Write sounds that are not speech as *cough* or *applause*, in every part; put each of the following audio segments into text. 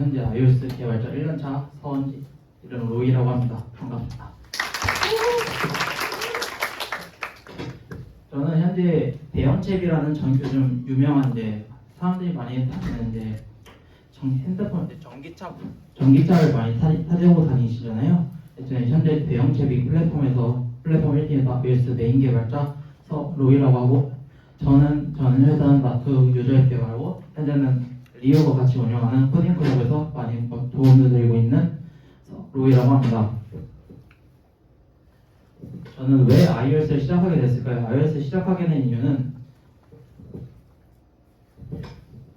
현재 iOS 개발자 1년차 서원지 이름 로이라고 합니다. 반갑습니다. 저는 현재 대형책이라는 전 요즘 유명한 이제 사람들이 많이 다니는데 정, 핸드폰 전기차 전기차를 많이 타, 타려고 다니시잖아요. 저는 현재 대형책이 플랫폼에서 플랫폼 1팀에서 iOS 메인 개발자 서 로이라고 하고 저는 저는 회사는 마크 유저 개발하고 현재는 리오가 같이 운영하는 코딩 클럽에서 많이 도움을 드리고 있는 로이라고 합니다. 저는 왜 iOS를 시작하게 됐을까요? iOS 시작하게 된 이유는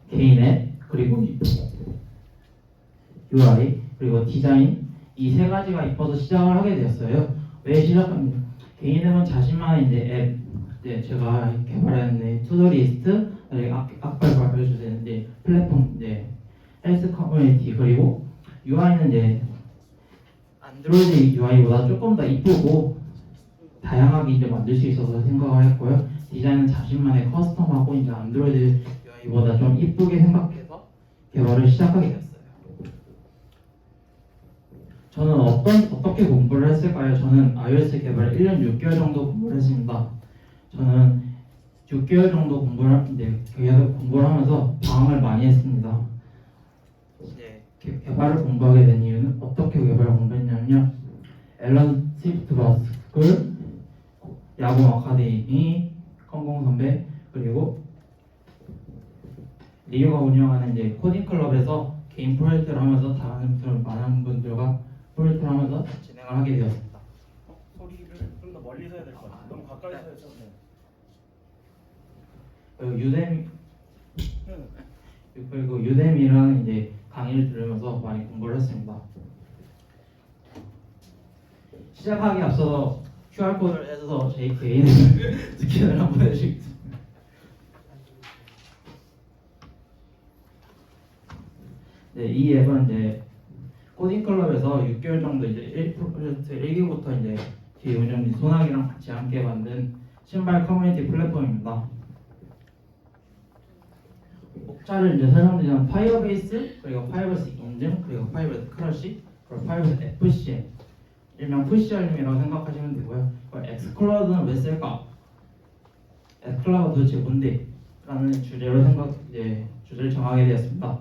개인 앱 그리고 UI 그리고 디자인 이 세 가지가 이뻐서 시작을 하게 되었어요. 왜 시작합니까? 개인 앱은 자신만의 이제 앱 이제 제가 개발했는데 투더리스트 아까 아까 발표해 주셨는데 플랫폼 이제 헬스 커뮤니티 그리고 UI는 이제 안드로이드 UI보다 조금 더 이쁘고 다양하게 이제 만들 수 있어서 생각을 했고요. 디자인은 자신만의 커스텀하고 이제 안드로이드 UI보다 좀 이쁘게 생각해서 개발을 시작하게 됐어요. 저는 어떤 어떻게 공부를 했을까요? 저는 iOS 개발 1년 6개월 정도 공부를 했습니다. 저는 6개월 정도 공부를 이제 계속 공부를 하면서 방황을 많이 했습니다. 이제 개- 개발을 공부하게 된 이유는 어떻게 개발을 공부했냐면요. 앨런 스위프트 바스쿨, 야구 아카데미, 컨공 선배 그리고 리오가 운영하는 이제 코딩 클럽에서 개인 프로젝트를 하면서 다른 분들 많은 분들과 프로젝트를 하면서 진행을 하게 되었습니다. 어, 소리를 좀 더 멀리서 해야 될 것 같아요. 너무 가까이서 해서. 네. 그리고 유데미라는 이제 강의를 들으면서 많이 공부를 했습니다. 시작하기 앞서서 QR 코드를 해서 제 개인 *laughs* 스캔을 한번 해주겠습니다. 네, 이 앱은 이제 코딩 클럽에서 6개월 정도 이제 1% 1기부터 이제 뒤에 운영진 소나기랑 같이 함께 만든 신발 커뮤니티 플랫폼입니다. 목차를 이제 설명드리면 파이어베이스 그리고 파이어베이스 인증 그리고 파이어베이스 크러쉬 그리고 파이어베이스 FCM 일명 푸시알림이라고 생각하시면 되고요. 엑스클라우드는 왜 쓸까? 엑스클라우드 도대체 뭔데? 라는 주제로 생각 이제 주제를 정하게 되었습니다.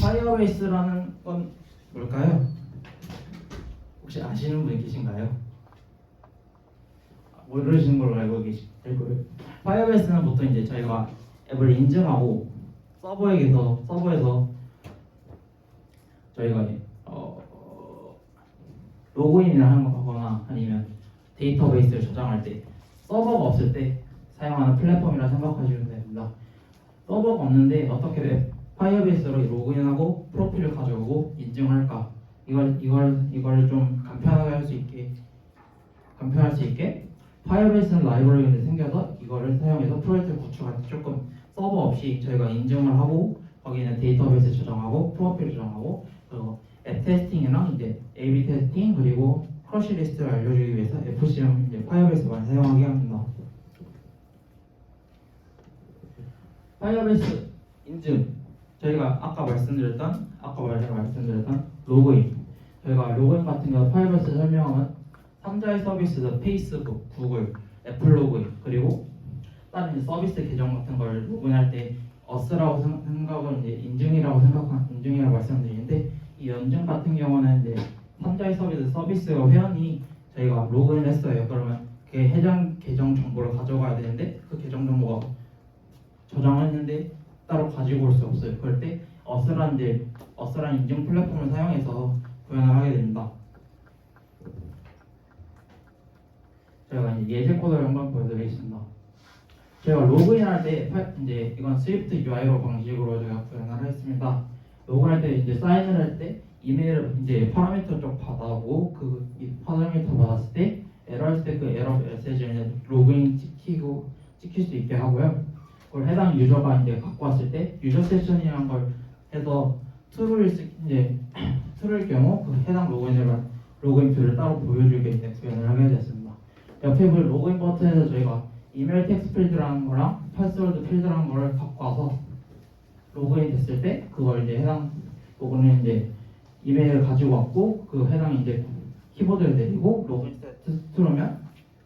파이어베이스라는 건 뭘까요? 혹시 아시는 분 계신가요? 아, 모르시는 걸로 알고 계실 거예요. 파이어베이스는 보통 이제 저희가 앱을 인증하고 서버에서 서버에서 저희가 어, 어, 로그인을 하는 거거나 아니면 데이터베이스를 저장할 때 서버가 없을 때 사용하는 플랫폼이라 생각하시면 됩니다. 서버가 없는데 어떻게 웹 파이어베이스로 로그인하고 프로필을 가져오고 인증할까? 이걸 이걸 이걸 좀 간편하게 할 수 있게 간편할 수 있게 파이어베이스는 라이브러리가 생겨서 이거를 사용해서 프로젝트 구축할 때 조금 서버 없이 저희가 인증을 하고 거기는 데이터베이스 저장하고 프로필 저장하고 그리고 앱 테스팅이랑 이제 A/B 테스팅 그리고 크러쉬 리스트를 알려주기 위해서 FCM 이제 파이어베이스 많이 사용하게 합니다. 파이어베이스 인증 저희가 아까 말씀드렸던 아까 말- 말씀드렸던 로그인 저희가 로그인 같은 경우 파이어베이스 설명하면 상자의 서비스도 페이스북, 구글, 애플 로그인 그리고 다른 서비스 계정 같은 걸 로그인할 때 어스라고 생- 생각은 이제 인증이라고 생각한 인증이라고 말씀드리는데 이 인증 같은 경우는 이제 상자의 서비스 서비스가 회원이 저희가 로그인 했어요. 그러면 그 해당 계정 정보를 가져가야 되는데 그 계정 정보가 저장했는데 따로 가지고 올 수 없어요. 그럴 때 어스란 이제 어스란 인증 플랫폼을 사용해서 구현을 하게 됩니다. 제가 이제 예제 코드를 한번 보여드리겠습니다. 제가 로그인할 때 파- 이제 이건 스위프트 UI로 방식으로 제가 구현을 했습니다. 로그인할 때 이제 사인을 할 때 이메일을 이제 파라미터 쪽 받아오고 그이 파라미터 받았을 때 에러할 때그 에러 메시지를 로그인 찍히고 찍힐 수 있게 하고요. 그걸 해당 유저가 이제 갖고 왔을 때 유저 세션이라는 걸 해서 툴을 쓰- 이제 툴일 *clears throat* 경우 그 해당 로그인을 로그인 뷰를 따로 보여주게 이제 구현을 하게 됐습니다. 옆에 그 로그인 버튼에서 저희가 이메일 텍스트 필드라는 거랑 패스워드 필드라는 거를 갖고 와서 로그인 됐을 때 그걸 이제 해당 로그인 이제 이메일을 가지고 왔고 그 해당 이제 키보드를 내리고 로그인 누르면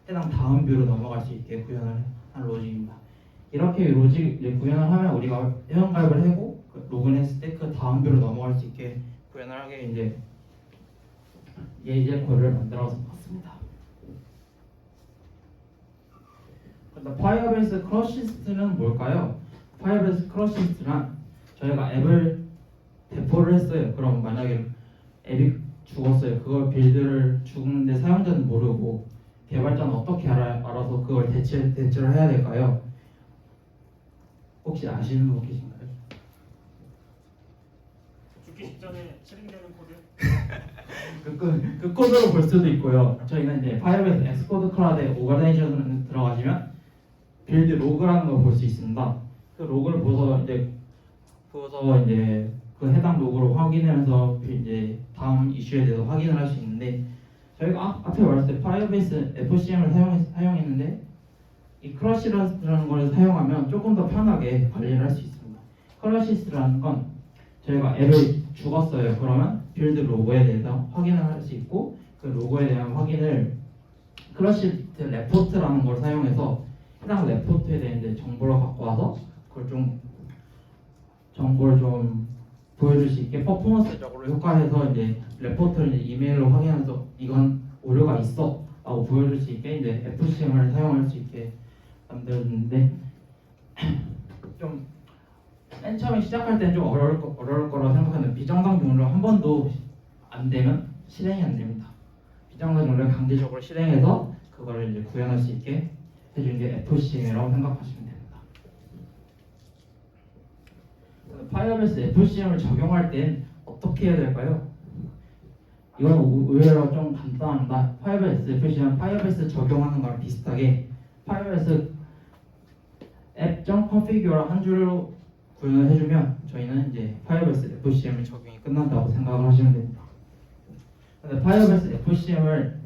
해당 다음 뷰로 넘어갈 수 있게 구현을 한 로직입니다. 이렇게 로직 구현을 하면 우리가 회원가입을 하고 그 로그인했을 때 그 다음 뷰로 넘어갈 수 있게 구현을 하게 이제 예제 코드를 만들어서 봤습니다. 근데 파이어베이스 크러시스트는 뭘까요? 파이어베이스 크러시스트란 저희가 앱을 배포를 했어요. 그럼 만약에 앱이 죽었어요. 그걸 빌드를 죽는데 사용자는 모르고 개발자는 어떻게 알아, 알아서 그걸 대체, 대체를 해야 될까요? 혹시 아시는 분 계신가요? 죽기 직전에 실행되는 코드 *laughs* 그, 그, 그 코드로 볼 수도 있고요. 저희는 이제 파이어베이스 엑스코드 클라우드에 오거네이션을 들어가시면 빌드 로그라는 걸 볼 수 있습니다. 그 로그를 보서 이제 보서 이제 그 해당 로그로 확인하면서 이제 다음 이슈에 대해서 확인을 할 수 있는데 저희가 앞- 앞에 말했을 때 파이어베이스 FCM을 사용, 사용했는데 이 크러시라는 걸 사용하면 조금 더 편하게 관리를 할 수 있습니다. 크러시스라는 건 저희가 앱을 죽었어요. 그러면 빌드 로고에 대해서 확인을 할 수 있고 그 로고에 대한 확인을 크러시트 레포트라는 걸 사용해서 해당 레포트에 대한 정보를 갖고 와서 그걸 좀 정보를 좀 보여줄 수 있게 퍼포먼스적으로 효과해서 이제 레포트를 이제 이메일로 확인해서 이건 오류가 있어 라고 보여줄 수 있게 이제 FCM을 사용할 수 있게 만들었는데 *clears throat* 좀 맨 처음에 시작할 때는 좀 어려울, 거, 어려울 거라고 생각하는데 비정상 경로를 한 번도 안 되면 실행이 안 됩니다. 비정상 경로를 강제적으로 실행해서 그거를 이제 구현할 수 있게 해주는 게 FCM이라고 생각하시면 됩니다. 파이어베이스 FCM을 적용할 땐 어떻게 해야 될까요? 이건 의외로 좀 간단합니다. 파이어베이스 FCM 파이어베이스 적용하는 거랑 비슷하게 파이어베이스 앱.configure를 한 줄로 구현을 해주면 저희는 이제 파이어베이스 FCM을 적용이 끝난다고 생각을 하시면 됩니다. 근데 파이어베이스 FCM을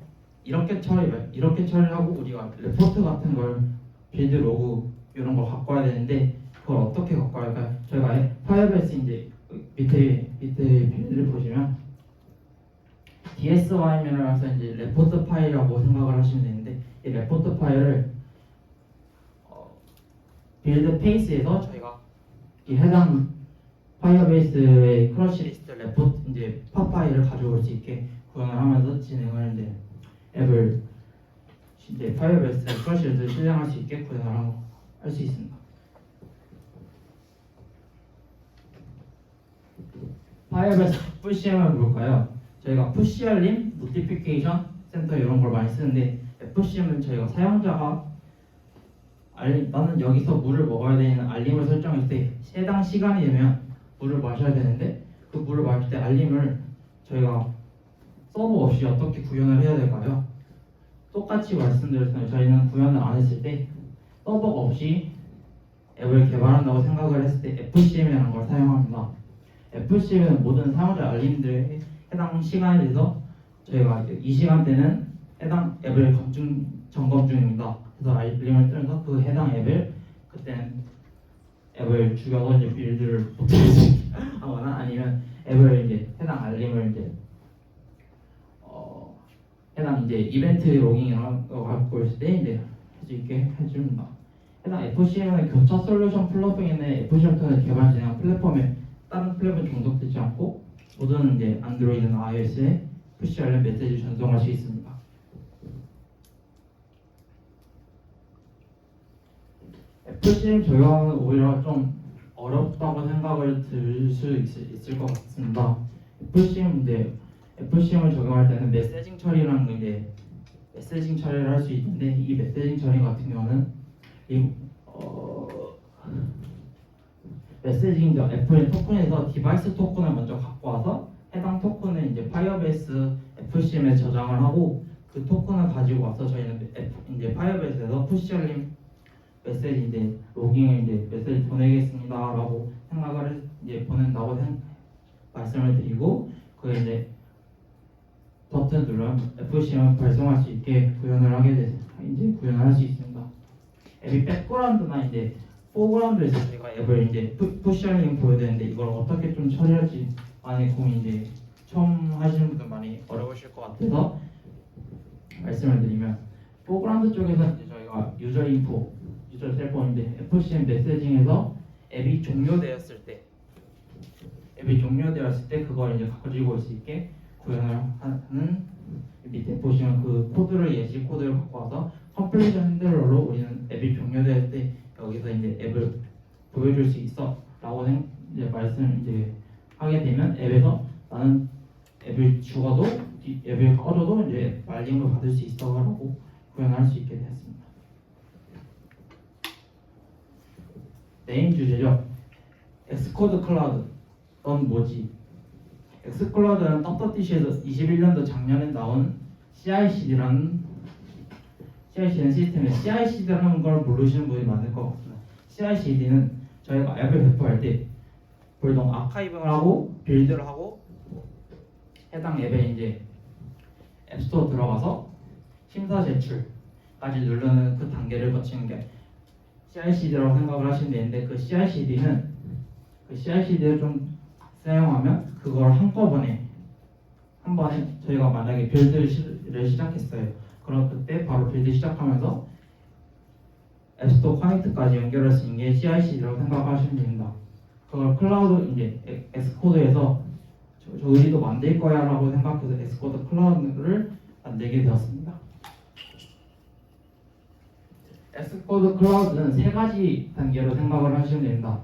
이렇게 처리 이렇게 처리하고 우리가 레포트 같은 걸 빌드 로그 이런 걸 갖고 와야 되는데 그걸 어떻게 갖고 할까요? 저희가 파이어베이스 이제 밑에 밑에 빌드를 보시면 DSYM이라서 이제 레포트 파일이라고 생각을 하시면 되는데 이 레포트 파일을 어, 빌드 페이스에서 저희가 이 해당 파이어베이스의 크러쉬 리스트 레포트 이제 파 파일을 가져올 수 있게 구현을 하면서 진행을 이제 앱을 이제 크러쉬 리스트 실행할 수 구현을 할수 있습니다. 파이어베이스 FCM은 뭘까요? 저희가 푸시 알림, 노티피케이션 센터 이런 걸 많이 쓰는데 FCM은 저희가 사용자가 알림, 나는 여기서 물을 먹어야 되는 알림을 설정할 때 해당 시간이 되면 물을 마셔야 되는데 그 물을 마실 때 알림을 저희가 서버 없이 어떻게 구현을 해야 될까요? 똑같이 말씀드렸잖아요. 저희는 구현을 안 했을 때 서버가 없이 앱을 개발한다고 생각을 했을 때 FCM이라는 걸 사용합니다. FCM은 모든 사용자 알림들의 해당 시간에 대해서 저희가 이 시간대는 해당 앱을 검증 점검 중입니다. 그래서 알림을 뜨면서 그 해당 앱을 그때는 앱을 죽여서 이제 빌드를 *laughs* 하거나 아니면 앱을 이제 해당 알림을 이제 어 해당 이제 이벤트 로깅이라는 거 갖고 있을 때 이제 할 수 있게 해줍니다. 해당 FCM은 교차 솔루션 플러그인의 FCM을 개발 진행 플랫폼에 다른 플랫폼 종속되지 않고 모든 이제 안드로이드나 iOS에 푸시 알림 메시지 전송할 수 있습니다. FCM 적용은 오히려 좀 어렵다고 생각을 들 수 있을, 있을 것 같습니다. FCM 이제 FCM을 적용할 때는 메시징 처리라는 게 메시징 처리를 할 수 있는데 이 메시징 처리 같은 경우는 이 어, 메시징 애플 토큰에서 디바이스 토큰을 먼저 갖고 와서 해당 토큰을 이제 파이어베이스 FCM에 저장을 하고 그 토큰을 가지고 와서 저희는 이제 파이어베이스에서 푸시 알림 메시지 이제 로깅을 이제 메시지 보내겠습니다라고 생각을 했- 이제 보낸다고 생, 말씀을 드리고 그 이제 버튼 누르면 FCM 발송할 수 있게 구현을 하게 돼 이제 구현을 할 수 있습니다. 앱이 백그라운드나 이제 포그라운드에서 저희가 앱을 이제 푸- 푸시알링 보여야 되는데 이걸 어떻게 좀 처리할지 많이 고민인데 처음 하시는 분들 많이 어려우실 것 같아서 말씀을 드리면 포그라운드 쪽에서 이제 저희가 유저 인포, 유저 셀폰인데 FCM 메시징에서 앱이 종료되었을 때 앱이 종료되었을 때 그걸 이제 가지고 올 수 있게 구현을 하는 밑에 보시면 그 코드를 예시 코드를 갖고 와서 컴플리션 핸들러로 우리는 앱이 종료될 때 여기서 이제 앱을 보여줄 수 있어 라고 생- 이제 말씀을 이제 하게 되면 앱에서 나는 앱을 죽어도 이 앱을 꺼져도 이제 말림을 받을 수 있어 라고 구현할 수 있게 되었습니다. 메인 주제죠. 엑스코드 클라우드. 넌 뭐지? 엑스클라우드는 떳떳이시에서 21년도 작년에 나온 CI/CD라는 CI/CD는 시스템에 CI/CD라는 걸 모르시는 분이 많을 것 같습니다. CI/CD는 저희가 앱을 배포할 때 보통 아카이빙을 하고 빌드를 하고 해당 앱에 이제 앱스토어 들어가서 심사 제출까지 누르는 그 단계를 거치는 게 CI/CD라고 생각을 하시면 되는데 그 CI/CD는 그 CI/CD를 좀 사용하면 그걸 한꺼번에 한 번에 저희가 만약에 빌드를 시작했어요. 그럼 그때 바로 빌드 시작하면서 앱스토어 커넥트까지 연결할 수 있는 게 CI/CD라고 생각하시면 됩니다. 그걸 클라우드 이제 엑- 엑스코드에서 저, 저 우리도 만들 거야라고 생각해서 엑스코드 클라우드를 만들게 되었습니다. 엑스코드 클라우드는 세 가지 단계로 생각을 하시면 됩니다.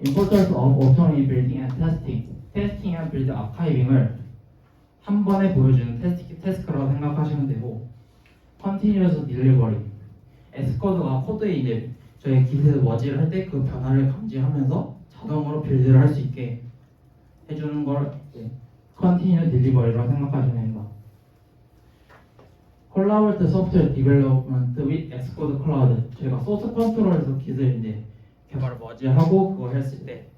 Importance of Autonomy Building and Testing. 테스팅 앤 빌드 아카이빙을 한 번에 보여주는 테스트, 테스크라고 생각하시면 되고 Continuous Delivery. 엑스코드가 코드에 이제 저희 기술에서 워지를 할 때 그 변화를 감지하면서 자동으로 빌드를 할 수 있게 해주는 걸 이제 Continuous Delivery라고 생각하시면 됩니다. 콜라보레이트 소프트웨어 디벨롭먼트 with 엑스코드 클라우드 저희가 소스 컨트롤에서 기술 이제 개발을 머지하고 그걸 했을 때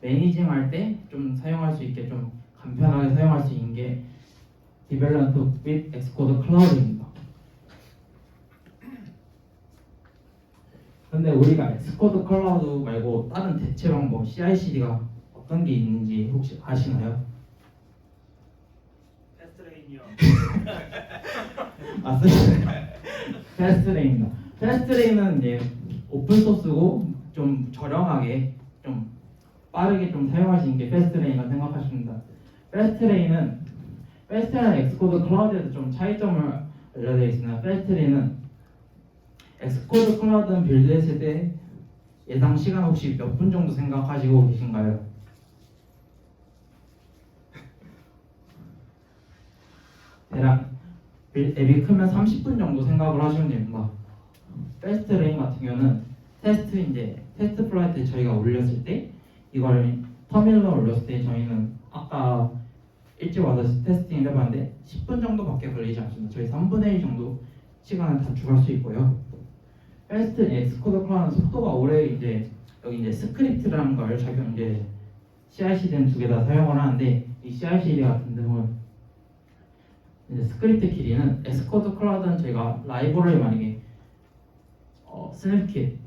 매니징 할 때 좀 사용할 수 있게 좀 간편하게 사용할 수 있는 게 디벨롭먼트 with 엑스코드 클라우드입니다. 근데 우리가 엑스코드 클라우드 말고 다른 대체 방법 CI/CD가 어떤 게 있는지 혹시 아시나요? 패스트레인이요. *laughs* 아, 패스트레인입니다. 패스트레인은 이제 오픈 소스고 좀 저렴하게 좀 빠르게 좀 사용할 수 있는 게 패스트레인이라고 생각하십니다. 패스트레인은 패스트레인 엑스코드 클라우드에서 좀 차이점을 알려드리겠습니다 패스트레인은 엑스코드 클라우드는 빌드했을 때 예상 시간 혹시 몇 분 정도 생각하시고 계신가요? 대략 빌- 앱이 크면 30분 정도 생각을 하시면 됩니다. 패스트 레인 같은 경우는 테스트 이제 테스트 플라이트 저희가 올렸을 때 이걸 터미널에 올렸을 때 저희는 아까 일찍 와서 테스팅을 해봤는데 10분 정도밖에 걸리지 않습니다. 저희 3분의 1 정도 시간을 단축할 수 있고요. 패스트 엑스코드 클라우드 속도가 오래 이제 여기 이제 스크립트라는 걸 적용 이제 CI/CD는 두 개 다 사용을 하는데 이 CI/CD 같은 경우는 스크립트 길이는 엑스코드 클라우드는 제가 라이브러리 만약에 어, 스냅킷,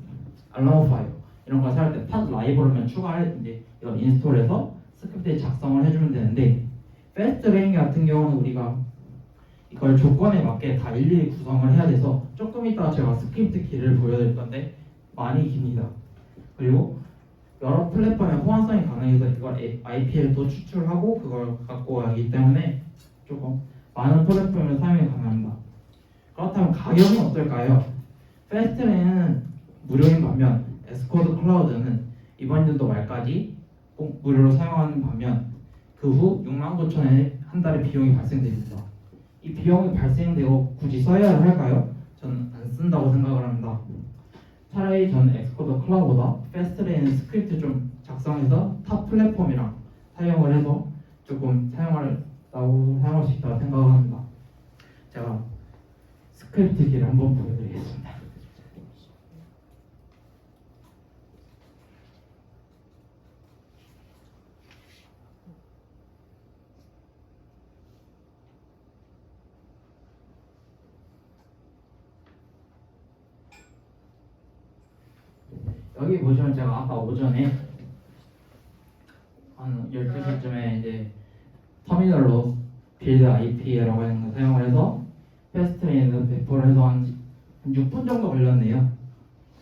알람 파일 이런 거 사용할 때팟 라이브러리만 추가해 이제 인스톨해서 스크립트에 작성을 해주면 되는데 패스트 레인 같은 경우는 우리가 이걸 조건에 맞게 다 일일이 구성을 해야 돼서 조금 이따 제가 스크립트 키를 보여드릴 건데 많이 깁니다. 그리고 여러 플랫폼에 호환성이 가능해서 이걸 IPL도 추출하고 그걸 갖고 가기 때문에 조금 많은 플랫폼을 사용이 가능합니다. 그렇다면 가격은 어떨까요? 패스트레인은 무료인 반면 에스코드 클라우드는 이번 연도 말까지 꼭 무료로 사용하는 반면 그 후 6만 9천에 한 달에 비용이 발생됩니다. 이 비용이 발생되고 굳이 써야 할까요? 저는 안 쓴다고 생각을 합니다. 차라리 저는 엑스코드 클라우드보다 패스트레인 스크립트 좀 작성해서 타 플랫폼이랑 사용을 해서 조금 사용하려고 사용할 수 있다고 생각을 합니다. 제가 스크립트 기를 한번 보여드리겠습니다. 보시면 제가 아까 오전에 한 12시쯤에 이제 터미널로 빌드 IP라고 하는 거 사용을 해서 패스트레인에서 배포를 해서 한, 한 6분 정도 걸렸네요.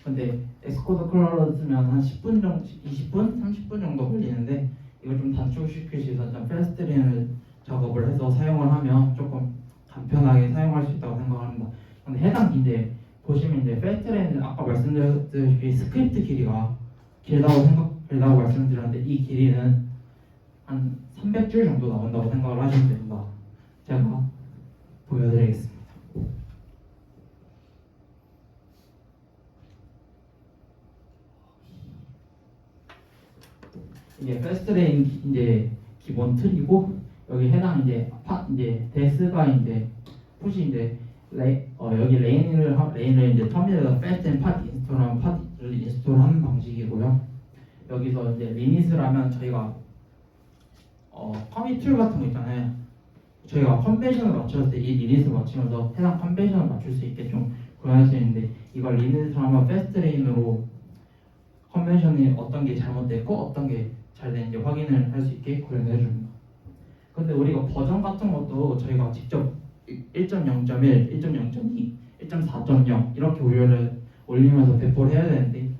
근데 엑스코드 클러를 쓰면 한 10분 정도, 20분, 30분 정도 걸리는데 이걸 좀 있어서 좀 패스트레인을 작업을 해서 사용을 하면 조금 간편하게 사용할 수 있다고 생각합니다. 근데 해당 이제 보시면 이제 패스트레인 아까 말씀드렸듯이 스크립트 길이가 길다고 생각 길다고 말씀드렸는데 이 길이는 한 300줄 정도 나온다고 생각을 하시면 됩니다. 제가 보여드리겠습니다. 이게 패스트레인 이제 기본 틀이고 여기 해당 이제 파 이제 데스가 이제 푸시 이제 레, 어, 여기 레인을 하- 레인을 이제 터미널에서 패스트 팟 인스톨하면 팟을 인스톨하는 방식이고요. 여기서 이제 리닛을 저희가 어 커밋 툴 같은 거 있잖아요. 저희가 컨벤션을 맞췄을 때 이 리닛을 맞추면서 해당 컨벤션을 맞출 수 있게 좀 구현할 수 있는데 이걸 리닛을 하면 패스트 레인으로 컨벤션이 어떤 게 잘못됐고 어떤 게 잘 되는지 확인을 할 수 있게 구현해 줍니다. 근데 우리가 버전 같은 것도 저희가 직접 1.0.1, 1.0.2, 1.4.0 이렇게 올려를 올리면서 배포를 해야 되는데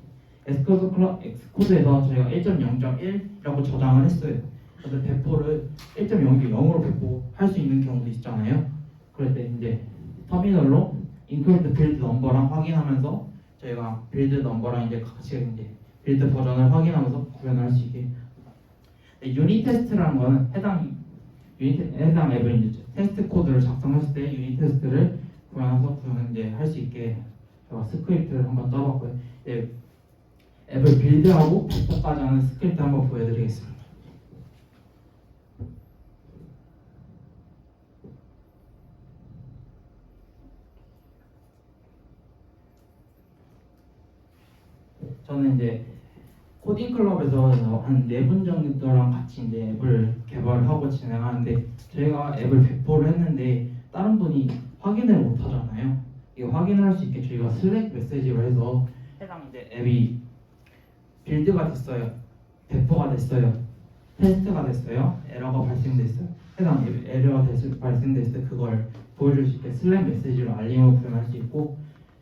엑스코드 클러 엑스코드에서 저희가 1.0.1이라고 저장을 했어요. 근데 배포를 1.0이 0으로 배포할 수 있는 경우도 있잖아요. 그럴 때 이제 터미널로 인크리트 빌드 넘버랑 확인하면서 저희가 빌드 넘버랑 이제 같이 이제 빌드 버전을 확인하면서 구현을 할수 있게. 네, 유닛 테스트라는 거는 해당 유닛 해당 앱을 이제 테스트 코드를 작성했을 때 유닛 테스트를 구현해서 구현 이제 할 수 있게 제가 스크립트를 한번 써봤고요. 예, 앱을 빌드하고 배포까지 하는 스크립트 한번 보여드리겠습니다. 저는 이제 코딩 클럽에서 한 네 분 정도랑 같이 이제 앱을 개발하고 진행하는데 저희가 앱을 배포를 했는데 다른 분이 확인을 못 하잖아요. 이거 확인할 수 있게 저희가 슬랙 메시지로 해서 해당 이제 앱이 빌드가 됐어요. 배포가 됐어요. 테스트가 됐어요. 에러가 발생됐어요. 해당 앱 에러가 됐을, 발생됐을 때 그걸 보여줄 수 있게 슬랙 메시지로 알림을 구현할 수 있고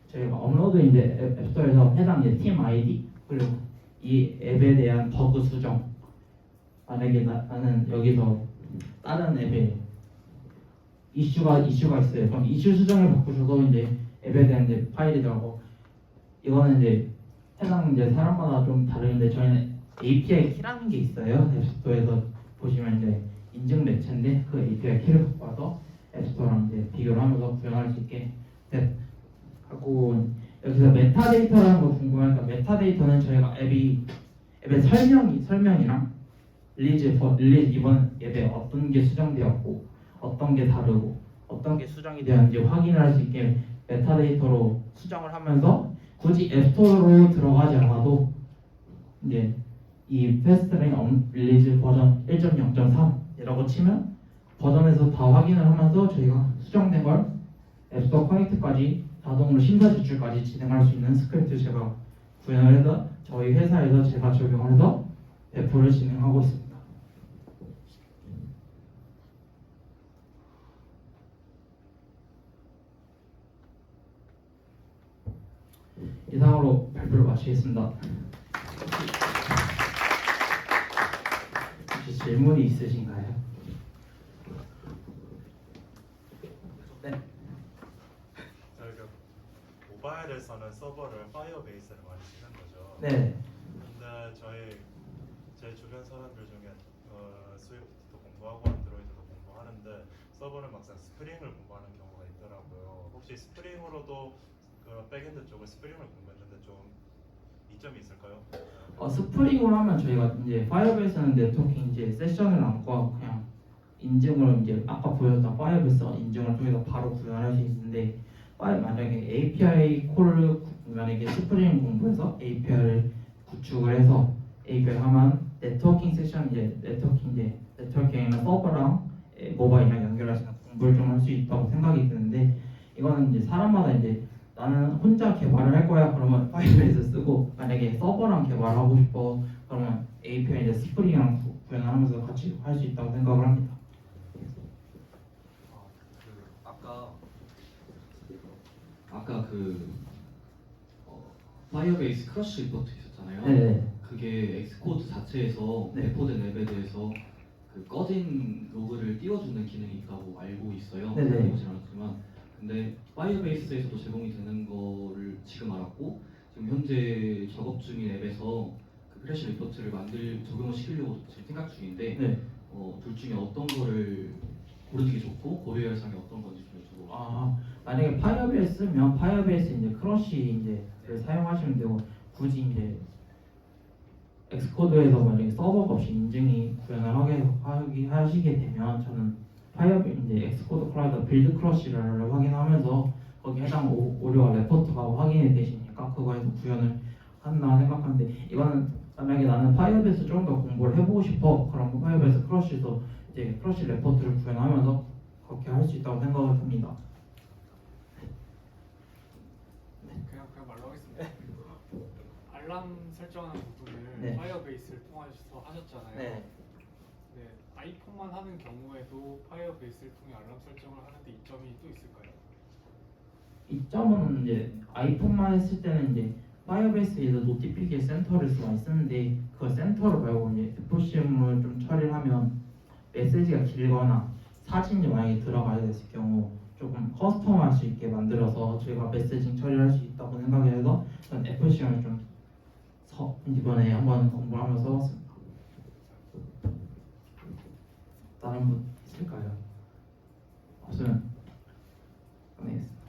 저희가 업로드 이제 앱, 앱스토어에서 해당 이제 팀 아이디 그리고 이 앱에 대한 버그 수정 만약에 나, 나는 여기서 다른 앱에 이슈가 이슈가 있어요. 그럼 이슈 수정을 바꾸셔도 이제 앱에 대한 이제 파일이 들어가고 이거는 이제 해당 이제 사람마다 좀 다른데 저희는 API 키라는 게 있어요. 앱스토어에서 보시면 이제 인증 매체인데 그 API 키를 갖고 와서 앱스토어랑 이제 비교를 하면서 구현할 수 있게 네. 하고 여기서 메타데이터라는 거 궁금하니까 메타데이터는 저희가 앱이 앱의 설명이 설명이랑 릴리즈 버- 릴리즈 이번 앱에 어떤 게 수정되었고 어떤 게 다르고 어떤 게 수정이 되었는지 확인을 할 수 있게 메타데이터로 수정을 하면서 굳이 앱스토어로 들어가지 않아도 이제 이 패스트레인 업 릴리즈 버전 1.0.3이라고 치면 버전에서 다 확인을 하면서 저희가 수정된 걸 앱스토어 커넥트까지 자동으로 심사 제출까지 진행할 수 있는 스크립트 제가 구현을 해서 저희 회사에서 제가 적용을 해서 배포를 진행하고 있습니다. 이상으로 발표를 마치겠습니다. 혹시 질문이 있으신가요? 네. 저희가 모바일에서는 서버를 파이어베이스를 많이 쓰는 거죠. 네. 근데 저희 제 주변 사람들 중에 어, 스위프트도 공부하고 안드로이드도 공부하는데 서버는 막상 스프링을 공부하는 경우가 있더라고요. 혹시 스프링으로도 그 백엔드 쪽을 스프링을 공부했는데 좀 이점이 있을까요? 어, 스프링으로 하면 저희가 이제 파이어베이스는 네트워킹 이제 세션을 안고 그냥 인증을 이제 아까 보였던 파이어베이스가 인증을 통해서 바로 구현할 수 있는데 만약에 API 콜을 구- 만약에 스프링 공부해서 API를 구축을 해서 API 하면 네트워킹 세션 이제 네트워킹 이제 네트워킹이나 서버랑 에, 모바일이랑 있는 공부를 좀 할 수 있다고 생각이 드는데 이거는 이제 사람마다 이제 나는 혼자 개발을 할 거야 그러면 파이브에서 쓰고 만약에 서버랑 개발하고 싶어 그러면 API 이제 스프링이랑 구- 구현하면서 같이 할 수 있다고 생각을 합니다. 아, 그 아까 아까 그 어, 파이어베이스 크러쉬 리포트 있었잖아요. 네. 그게 엑스코드 자체에서 네. 배포된 앱에 대해서 그 꺼진 로그를 띄워주는 기능이 있다고 알고 있어요. 네네. 해보진 않았지만 근데 파이어베이스에서도 제공이 되는 거를 지금 알았고 지금 현재 작업 중인 앱에서 그 크래시 리포트를 만들 적용을 시키려고 지금 생각 중인데 네. 어, 둘 중에 어떤 거를 고르는 게 좋고 고려할 사항이 어떤 건지 좀 여쭤보고 아 만약에 파이어베이스 쓰면 파이어베이스 이제 크러쉬 이제를 사용하시면 되고 굳이 이제 엑스코드에서 만약에 서버가 없이 인증이 구현을 하게 하기 하시게 되면 저는 파이어베 이제 엑스코드 클라우드 빌드 크러쉬를 확인하면서 거기 해당 오, 오류와 레포트가 확인이 되시니까 그거에서 구현을 한다 생각하는데 이거는 만약에 나는 파이어베이스 좀더 공부를 해보고 싶어 그럼 파이어베이스 크러쉬에서 이제 크러쉬 레포트를 구현하면서 그렇게 할 수 있다고 생각을 합니다. 그냥 그냥 말로 하겠습니다. 알람 설정하는 부분을 네. 파이어베이스를 통해서 하셨잖아요. 네, 아이폰만 하는 경우에도 파이어베이스를 통해 알람 설정을 하는데 이점이 또 있을까요? 이점은 이제 아이폰만 했을 때는 이제 파이어베이스에서 노티피케이션 센터를 많이 쓰는데 그 센터를 말고 이제 FCM을 좀 처리를 하면 메시지가 길거나 사진이 만약에 들어가야 됐을 경우 조금 커스텀할 수 있게 만들어서 저희가 메시징 처리를 할수 있다고 생각해서 FCM을 좀 서, 이번에 한번 공부를 하면서 써봤습니다. 다른 분 있을까요? 없으면 끝내겠습니다.